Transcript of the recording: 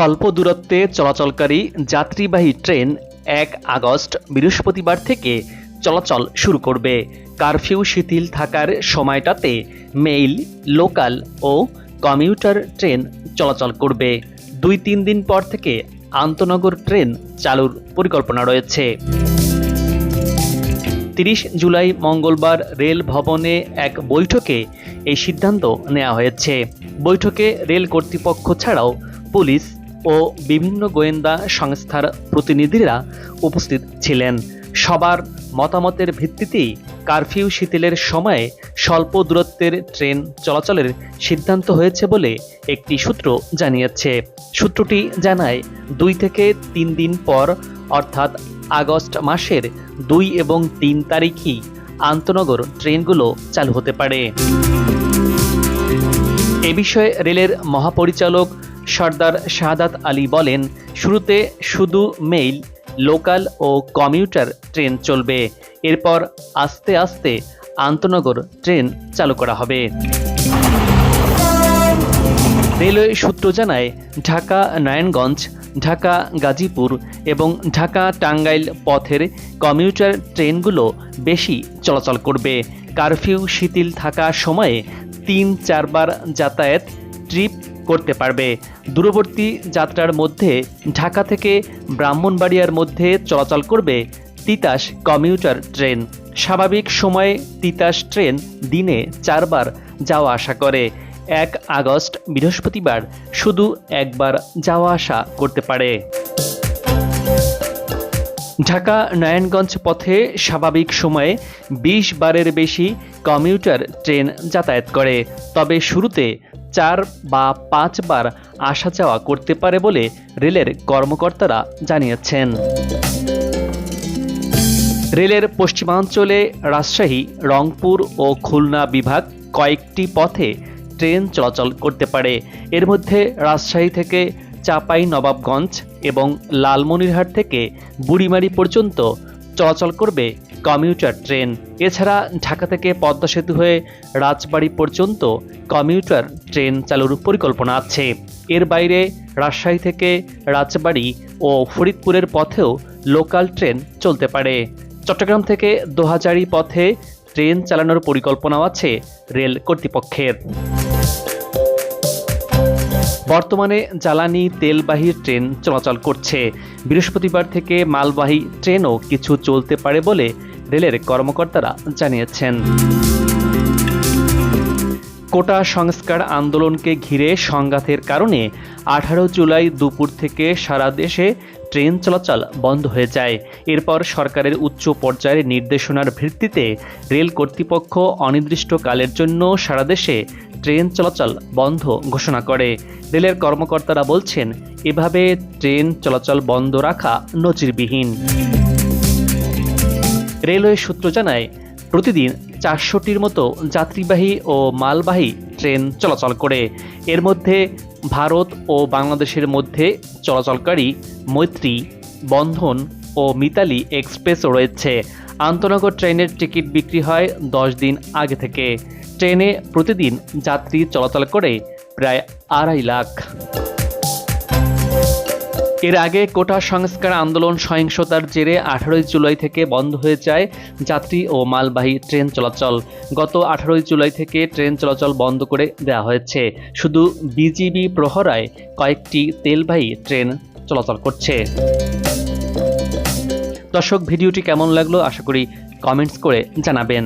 স্বল্প দূরত্বে চলাচলকারী যাত্রীবাহী ট্রেন এক আগস্ট বৃহস্পতিবার থেকে চলাচল শুরু করবে। কারফিউ শিথিল থাকার সময়টাতে মেইল, লোকাল ও কমিউটার ট্রেন চলাচল করবে। দুই তিন দিন পর থেকে আন্তনগর ট্রেন চালুর পরিকল্পনা রয়েছে। তিরিশ জুলাই মঙ্গলবার রেল ভবনে এক বৈঠকে এই সিদ্ধান্ত নেওয়া হয়েছে। বৈঠকে রেল কর্তৃপক্ষ ছাড়াও পুলিশ ও বিভিন্ন গোয়েন্দা সংস্থার প্রতিনিধিরা উপস্থিত ছিলেন। সবার মতামতের ভিত্তিতেই কারফিউ শিথিলের সময়ে স্বল্প দূরত্বের ট্রেন চলাচলের সিদ্ধান্ত হয়েছে বলে একটি সূত্র জানিয়েছে। সূত্রটি জানায়, দুই থেকে তিন দিন পর, অর্থাৎ আগস্ট মাসের দুই এবং তিন তারিখই আন্তনগর ট্রেনগুলো চালু হতে পারে। এ বিষয়ে রেলের মহাপরিচালক সর্দার শাহাদাত আলী বলেন, শুরুতে শুধু মেইল লোকাল ও কমিউটার ট্রেন চলবে। এরপর আস্তে আস্তে আন্তনগর ট্রেন চালু করা হবে। রেলওয়ে সূত্র জানায়, ঢাকা, নারায়ণগঞ্জ, ঢাকা, গাজীপুর এবং ঢাকা, টাঙ্গাইল পথের কমিউটার ট্রেনগুলো বেশি চলাচল করবে। কারফিউ শিথিল থাকা সময়ে তিন চারবার যাতায়াত, ট্রিপ করতে পারবে। দূরবর্তী যাত্রার মধ্যে ঢাকা থেকে ব্রাহ্মণবাড়িয়ার মধ্যে চলাচল করবে তিতাস কমিউটার ট্রেন। স্বাভাবিক সময়ে তিতাস ট্রেন দিনে চারবার যাওয়া আসা করে। এক আগস্ট, বৃহস্পতিবার শুধু একবার যাওয়া আসা করতে পারে। ঢাকা নারায়ণগঞ্জ পথে স্বাভাবিক সময়ে বিশ বারের বেশি কমিউটার ট্রেন যাতায়াত করে। তবে শুরুতে চার বা পাঁচবার আসা যাওয়া করতে পারে বলে রেলের কর্মকর্তারা জানিয়েছেন। রেলের পশ্চিমাঞ্চলে রাজশাহী, রংপুর ও খুলনা বিভাগ কয়েকটি পথে ট্রেন চলাচল করতে পারে। এর মধ্যে রাজশাহী থেকে চাপাই নবাবগঞ্জ এবং লালমনিরহাট থেকে বুড়িমারি পর্যন্ত চলাচল করবে কমিউটার ট্রেন। এছাড়া ঢাকা থেকে পদ্মা সেতু হয়ে রাজবাড়ি পর্যন্ত কমিউটার ট্রেন চালুর পরিকল্পনা আছে। এর বাইরে রাজশাহী থেকে রাজবাড়ি ও ফরিদপুরের পথেও লোকাল ট্রেন চলতে পারে। চট্টগ্রাম থেকে দোহাজারি পথে ট্রেন চালানোর পরিকল্পনাও আছে রেল কর্তৃপক্ষের। বর্তমানে জ্বালানি তেলবাহী ট্রেন চলাচল করছে। বৃহস্পতিবার থেকে মালবাহী ট্রেনও কিছু চলতে পারে বলে রেলের কর্মকর্তারা জানিয়েছেন। কোটা সংস্কার আন্দোলনকে ঘিরে সংঘাতের কারণে আঠারো জুলাই দুপুর থেকে সারা দেশে ট্রেন চলাচল বন্ধ হয়ে যায়। এরপর সরকারের উচ্চ পর্যায়ের নির্দেশনার ভিত্তিতে রেল কর্তৃপক্ষ অনির্দিষ্টকালের জন্য সারা দেশে ট্রেন চলাচল বন্ধ ঘোষণা করে। রেলের কর্মকর্তারা বলছেন, এভাবে ট্রেন চলাচল বন্ধ রাখা নজিরবিহীন। রেলওয়ে সূত্র জানায়, প্রতিদিন চারশোটির মতো যাত্রীবাহী ও মালবাহী ট্রেন চলাচল করে। এর মধ্যে ভারত ও বাংলাদেশের মধ্যে চলাচলকারী মৈত্রী, বন্ধন ও মিতালি এক্সপ্রেসও রয়েছে। আন্তনগর ট্রেনের টিকিট বিক্রি হয় দশ দিন আগে থেকে। ট্রেনে প্রতিদিন যাত্রী চলাচল করে প্রায় আড়াই লাখ। এর আগে কোটা সংস্কার আন্দোলন সহিংসতার জেরে আঠারোই জুলাই থেকে বন্ধ হয়ে যায় যাত্রী ও মালবাহী ট্রেন চলাচল। গত আঠারোই জুলাই থেকে ট্রেন চলাচল বন্ধ করে দেওয়া হয়েছে। শুধু বিজিবি প্রহরায় কয়েকটি তেলবাহী ট্রেন চলাচল করছে। দর্শক, ভিডিওটি কেমন লাগল আশা করি কমেন্টস করে জানাবেন।